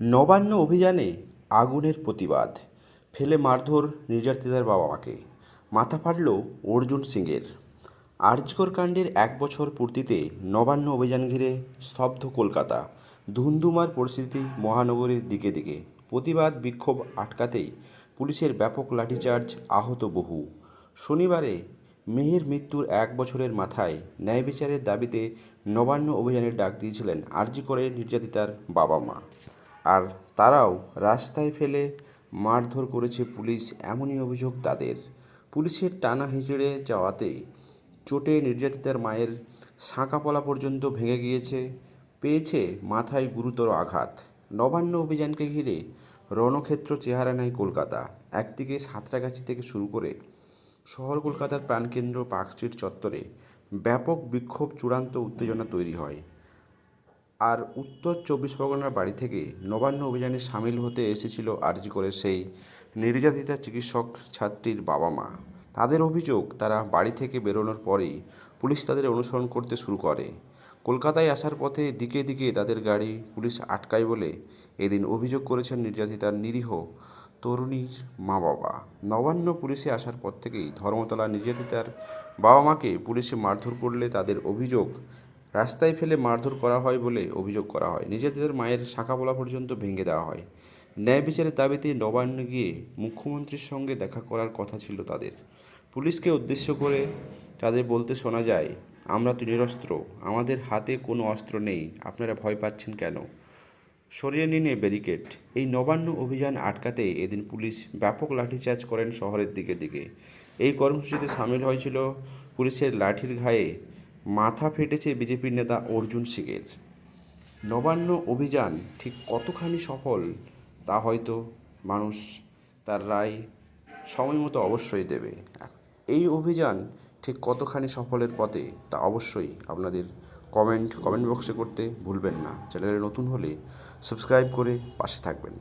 নবান্ন অভিযানে আগুনের প্রতিবাদ। ফেলে মারধর নির্যাতিতার বাবা মাকে মাথা ফাটল অর্জুন সিংয়ের। আর্যকর কাণ্ডের এক বছর পূর্তিতে নবান্ন অভিযান ঘিরে স্তব্ধ কলকাতা। ধুন্ধুমার পরিস্থিতি মহানগরীর দিকে দিকে। প্রতিবাদ বিক্ষোভ আটকাতেই পুলিশের ব্যাপক লাঠিচার্জ আহত বহু। শনিবারে মেহের মৃত্যুর এক বছরের মাথায় ন্যায় বিচারের দাবিতে নবান্ন অভিযানের ডাক দিয়েছিলেন আরজি করে নির্যাতিতার বাবা মা আর তারাও রাস্তায় ফেলে মারধর করেছে পুলিশ, এমনই অভিযোগ তাদের। পুলিশের টানা হিচড়ে যাওয়াতে চোটে নির্যাতিতার মায়ের শাঁকাপলা পর্যন্ত ভেঙে গিয়েছে, পেয়েছে মাথায় গুরুতর আঘাত। নবান্ন অভিযানকে ঘিরে রণক্ষেত্র চেহারা নেয় কলকাতা। একদিকে সাঁতরাগাছি থেকে শুরু করে শহর কলকাতার প্রাণকেন্দ্র পার্ক স্ট্রিট চত্বরে ব্যাপক বিক্ষোভ, চূড়ান্ত উত্তেজনা তৈরি হয়। আর উত্তর চব্বিশ পরগনার বাড়ি থেকে নবান্ন অভিযানে সামিল হতে এসেছিল আরজি করে সেই নির্যাতিতা চিকিৎসক ছাত্রীর বাবা মা। তাদের অভিযোগ, তারা বাড়ি থেকে বেরোনোর পরেই পুলিশ তাদের অনুসরণ করতে শুরু করে। কলকাতায় আসার পথে দিকে দিকে তাদের গাড়ি পুলিশ আটকায় বলে এদিন অভিযোগ করেছেন নির্যাতিতার নিরীহ তরুণীর মা বাবা নবান্ন পুলিশে আসার পর থেকেই ধর্মতলা নির্যাতিতার বাবা মাকে পুলিশে মারধর করলে তাদের অভিযোগ রাস্তায় ফেলে মারধর করা হয় বলে অভিযোগ করা হয়। নির্যাতিতার মায়ের শাখাপলা পর্যন্ত ভেঙে দেওয়া হয়। ন্যায় বিচারের দাবিতে নবান্ন গিয়ে মুখ্যমন্ত্রীর সঙ্গে দেখা করার কথা ছিল তাদের। পুলিশকে উদ্দেশ্য করে তাদের বলতে শোনা যায়, আমরা তো নিরস্ত্র, আমাদের হাতে কোনো অস্ত্র নেই, আপনারা ভয় পাচ্ছেন কেন? সরিয়ে নিন ব্যারিকেড। এই নবান্ন অভিযান আটকাতে এদিন পুলিশ ব্যাপক লাঠিচার্জ করেন শহরের দিকে দিকে। এই কর্মসূচিতে সামিল হয়েছিল পুলিশের লাঠির ঘায়ে মাথা ফেটেছে বিজেপির নেতা অর্জুন সিংয়ের। নবান্ন অভিযান ঠিক কতখানি সফল তা হয়তো মানুষ তার রায় সময় মতো অবশ্যই দেবে। এই অভিযান ঠিক কতখানি সফলের পথে তা অবশ্যই আপনাদের কমেন্ট কমেন্ট বক্সে করতে ভুলবেন না। চ্যানেলে নতুন হলে সাবস্ক্রাইব করে পাশে থাকবেন।